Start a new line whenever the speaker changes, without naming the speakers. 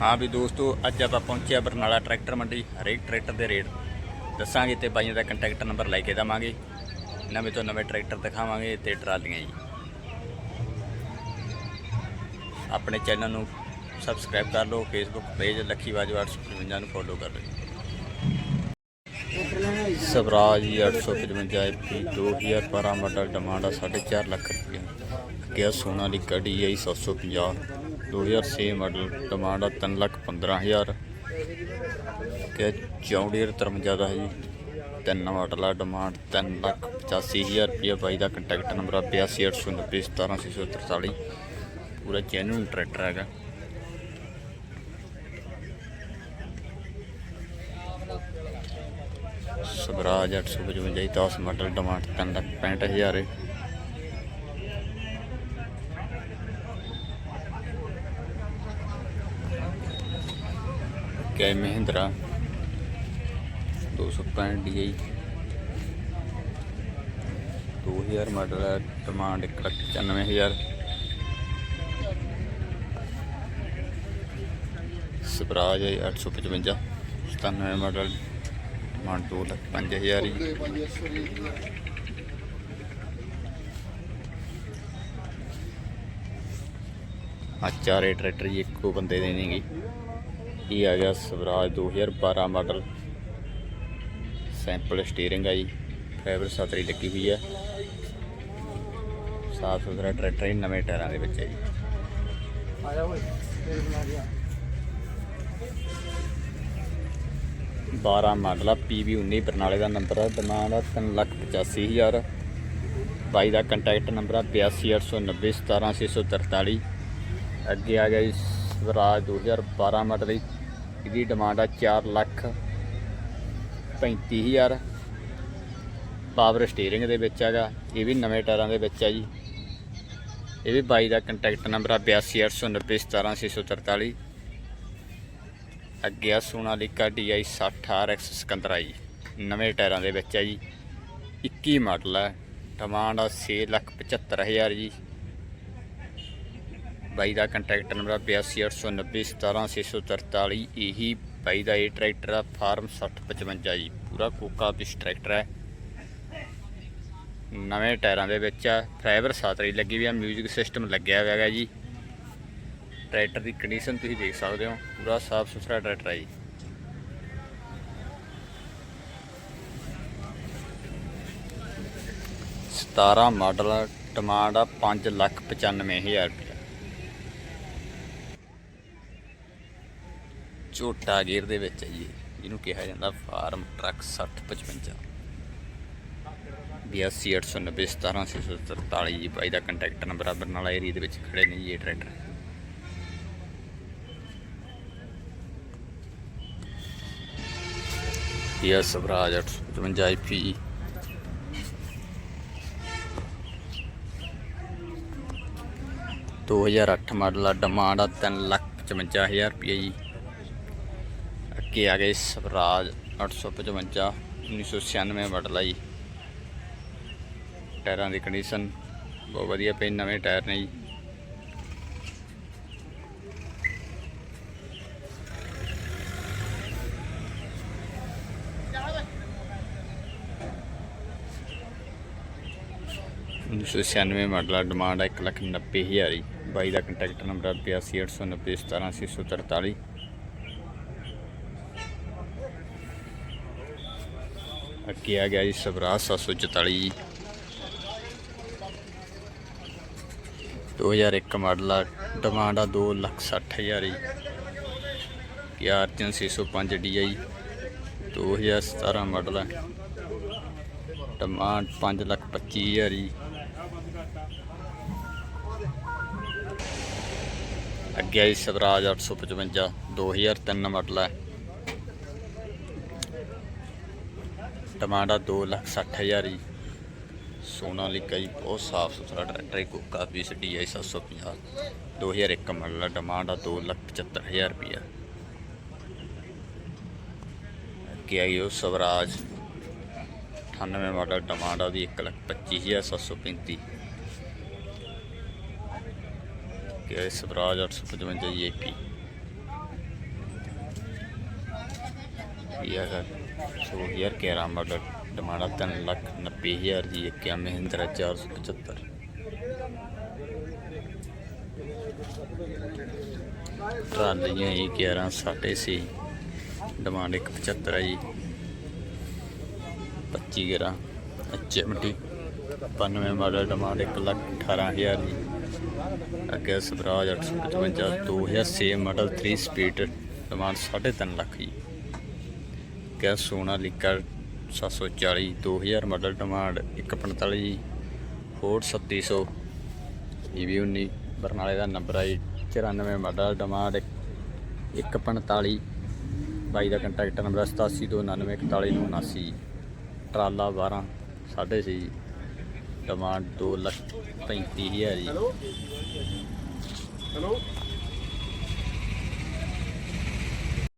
ਹਾਂ ਵੀ ਦੋਸਤੋ, ਅੱਜ ਆਪਾਂ ਪਹੁੰਚਿਆ ਬਰਨਾਲਾ ਟਰੈਕਟਰ ਮੰਡੀ, ਹਰੇਕ ਟਰੈਕਟਰ ਦੇ ਰੇਟ ਦੱਸਾਂਗੇ ਤੇ ਬਾਈਆਂ ਦਾ ਕੰਟੈਕਟ ਨੰਬਰ ਲੈ ਕੇ ਦੇਵਾਂਗੇ। ਨਵੇਂ ਤੋਂ ਨਵੇਂ ਟਰੈਕਟਰ ਦਿਖਾਵਾਂਗੇ ਤੇ ਟਰਾਲੀਆਂ ਜੀ। ਆਪਣੇ ਚੈਨਲ ਨੂੰ ਸਬਸਕ੍ਰਾਈਬ ਕਰ ਲਓ ਫੇਸਬੁੱਕ ਪੇਜ ਲੱਖੀ ਬਾਜੂ 855 ਨੂੰ ਫੋਲੋ ਕਰ ਲਓ ਸਵਰਾਜ ਜੀ 855 ਐਪੀ 2012 ਮਾਡਲ ਡਿਮਾਂਡ ਆ 4.5 ਲੱਖ ਰੁਪਏ ਗਿਆ ਸੋਨਾ ਦੀ ਸੋਨਾਲੀਕਾ DI 750 2006 ਮਾਡਲ ਡਿਮਾਂਡ ਆ 3 ਲੱਖ 15000 ਕਿ ਚੌਂਡੀਰ 53 ਦਾ ਹੈ ਜੀ। ਤਿੰਨ ਮਾਡਲ ਆ ਡਿਮਾਂਡ 3 ਲੱਖ 85000 ਰੁਪਏ ਬਾਈ ਦਾ ਕੰਟੈਕਟ ਨੰਬਰ ਆ 8289 17643 ਪੂਰਾ ਜੈਨੂਇਨ ਟਰੈਕਟਰ ਹੈਗਾ। ਸਵਰਾਜ 855 ਜੀ 10 ਮਾਡਲ ਡਿਮਾਂਡ 3 ਲੱਖ 65000 ਹੈ ਕੈ ਮਹਿੰਦਰਾ। 265 DI 2000 ਮਾਡਲ ਹੈ ਡਿਮਾਂਡ 195000 ਸਵਰਾਜ ਹੈ 855 97 ਮਾਡਲ ਡਿਮਾਂਡ 2 ਲੱਖ 5000 ਹੀ ਆ ਚਾਰੇ ਟਰੈਕਟਰ ਜੀ, ਇੱਕੋ ਬੰਦੇ ਦੇ ਨੇਗੇ ਇਹ ਆ ਗਿਆ ਸਵਰਾਜ 2012 ਮਾਡਲ? ਸੈਂਪਲ ਸਟੀਅਰਿੰਗ ਆ ਜੀ। ਫਾਈਬਰ ਸਤਰੀ ਲੱਗੀ ਹੋਈ ਹੈ ਸਾਫ਼ ਸੁਥਰਾ ਟਰੈਕਟਰ ਹੀ ਨਵੇਂ ਟਾਇਰਾਂ ਦੇ ਵਿੱਚ ਹੈ ਜੀ।
ਆਇਆ ਓਏ ਤੇਰੇ ਬਣਾ ਗਿਆ।
12 ਮਾਡਲ ਆ PV 19 ਬਰਨਾਲੇ ਦਾ ਨੰਬਰ ਆ ਡਿਮਾਂਡ ਆ 385000 ਬਾਈ ਦਾ ਕੰਟੈਕਟ ਨੰਬਰ ਆ 8289 17643 ਅੱਗੇ ਆ ਗਿਆ ਜੀ ਸਵਰਾਜ 2012 ਮਾਡਲ ਜੀ। ਇਹਦੀ ਡਿਮਾਂਡ ਆ 4 ਲੱਖ 35000 ਪਾਵਰ ਸਟੀਅਰਿੰਗ ਦੇ ਵਿੱਚ ਹੈਗਾ, ਇਹ ਵੀ ਨਵੇਂ ਟਾਇਰਾਂ ਦੇ ਵਿੱਚ ਹੈ ਜੀ। ਇਹ ਵੀ ਬਾਈ ਦਾ ਕੰਟੈਕਟ ਨੰਬਰ ਆ 8289 17643 ਅੱਗੇ ਆ ਸੋਨਾਲੀਕਾ DI 60 RX ਸਿਕੰਦਰਾ ਜੀ ਨਵੇਂ ਟਾਇਰਾਂ ਦੇ ਵਿੱਚ ਹੈ ਜੀ। 21 ਮਾਡਲ ਹੈ ਡਿਮਾਂਡ ਆ 675000 ਜੀ। ਬਾਈ ਦਾ ਕੰਟੈਕਟ ਨੰਬਰ ਆ 8289 17643 ਇਹੀ ਬਾਈ ਦਾ ਇਹ ਟਰੈਕਟਰ ਆ, ਫਾਰਮ 6055 ਜੀ। ਪੂਰਾ ਕੋਕਾ ਪਿਸ ਟਰੈਕਟਰ ਹੈ ਨਵੇਂ ਟਾਇਰਾਂ ਦੇ ਵਿੱਚ ਆ ਫਾਈਬਰ ਸਾਤਰੀ ਲੱਗੀ ਵੀ ਆ 뮤직 ਸਿਸਟਮ ਲੱਗਿਆ ਹੋਇਆ ਹੈਗਾ ਜੀ। ਟਰੈਕਟਰ ਦੀ ਕੰਡੀਸ਼ਨ ਤੁਸੀਂ ਦੇਖ ਸਕਦੇ ਹੋ, ਪੂਰਾ ਸਾਫ਼ ਸੁਥਰਾ ਟਰੈਕਟਰ ਹੈ ਜੀ। ਸਤਾਰਾਂ ਮਾਡਲ ਡਿਮਾਂਡ ਆ 5 ਲੱਖ 95000 ਰੁਪਏ। ਝੋਟਾ ਗੇਅਰ ਦੇ ਵਿੱਚ ਹੈ ਜੀ ਇਹ, ਜਿਹਨੂੰ ਕਿਹਾ ਜਾਂਦਾ ਫਾਰਮ ਟਰੱਕ 6055 8289 17643 ਜੀ ਬਾਈ ਦਾ ਕੰਟੈਕਟ ਨੰਬਰ ਆ ਬਰਨਾਲਾ ਏਰੀਆ ਦੇ ਵਿੱਚ ਖੜੇ ਨੇ ਜੀ ਇਹ ਟਰੈਕਟਰ। ਇਹ ਸਵਰਾਜ 855 ਆਈਪੀ ਦੋ ਹਜ਼ਾਰ ਅੱਠ ਮਾਡਲ ਆ ਡਿਮਾਂਡ ਆ ਤਿੰਨ ਲੱਖ ਪਚਵੰਜਾ ਹਜ਼ਾਰ ਰੁਪਏ ਜੀ। ਕੇ ਆ ਗਏ ਸਵਰਾਜ 855 1996 ਮਾਡਲ ਆ ਜੀ ਟਾਇਰਾਂ ਦੀ ਕੰਡੀਸ਼ਨ ਬਹੁਤ ਵਧੀਆ ਪਈ, ਨਵੇਂ ਟਾਇਰ ਨੇ ਜੀ। ਸੌ 96 ਮਾਡਲ ਡਿਮਾਂਡ 1 ਲੱਖ 90 ਹਜ਼ਾਰ ਬਾਈ ਦਾ ਕੰਟੈਕਟ ਨੰਬਰ 8289 17843 ਅੱਗੇ ਆ ਗਿਆ ਜੀ ਸਵਰਾਜ 744 ਜੀ 2001 ਮਾਡਲ ਆ ਡਿਮਾਂਡ ਆ ਦੋ ਲੱਖ ਸੱਠ ਹਜ਼ਾਰ ਜੀ। ਪਿਆਰ 605 DI 2017 ਮਾਡਲ ਆ। ਡਿਮਾਂਡ 5 ਲੱਖ 25 ਹਜ਼ਾਰ ਜੀ। ਅੱਗੇ ਆਈ ਸਵਰਾਜ 855 2003 ਮਾਡਲ ਹੈ ਟਮਾਟਾ 2 ਲੱਖ 60 ਹਜ਼ਾਰ ਜੀ। ਸੋਨਾ ਸੋਨਾਲੀਕਾ ਜੀ ਬਹੁਤ ਸਾਫ਼ ਸੁਥਰਾ ਟਰੈਕਟਰ ਹੈ, ਕੋਕਾ ਪੀਸ DI 750 2001 ਮਾਡਲ ਹੈ ਡਿਮਾਂਡ ਆ 2 ਲੱਖ 75 ਹਜ਼ਾਰ ਰੁਪਇਆ। ਅੱਗੇ ਆਈ ਉਹ ਸਵਰਾਜ। 98 ਮਾਡਲ ਡਿਮਾਂਡ ਆ ਉਹਦੀ 1 ਲੱਖ 25 ਹਜ਼ਾਰ 735 ਕਿ ਸਵਰਾਜ 855 ਜੀ ਏਪੀ ਰੁਪਏ ਹੈਗਾ 2011 ਮਾਡਲ, ਡਿਮਾਂਡ ਤਿੰਨ ਲੱਖ 90 ਹਜ਼ਾਰ ਦੀ ਇੱਕ ਆ ਮਹਿੰਦਰਾ 475 ਟਰਾਲੀਆਂ ਹੀ 11 ਸਾਢੇ ਸੀ ਡਿਮਾਂਡ 175 ਹੈ ਜੀ। 25 ਗਰਾ ਐਚਐਮਟੀ 95 ਮਾਡਲ, ਡਿਮਾਂਡ 1 ਲੱਖ 18 ਹਜ਼ਾਰ ਜੀ। ਅੱਗੇ Swaraj 855 2006 model 3 speed demand 3.5 lakh ਜੀ। ਅੱਗੇ ਸੋਨਾਲੀਕਾ 740 2000 ਮਾਡਲ ਡਿਮਾਂਡ 145 ਜੀ ਫੋਰਡ 3700 ਇਹ ਵੀ 19 ਬਰਨਾਲੇ ਦਾ ਨੰਬਰ ਹੈ ਜੀ 94 ਮਾਡਲ ਡਿਮਾਂਡ 145 ਬਾਈ ਦਾ ਕੰਟੈਕਟ ਨੰਬਰ 8729914979 ਟਰਾਲਾ 12 ਸਾਢੇ ਸੀ ਡਿਮਾਂਡ 2 ਲੱਖ 35 ਹਜ਼ਾਰ ਜੀ।
ਹੈਲੋ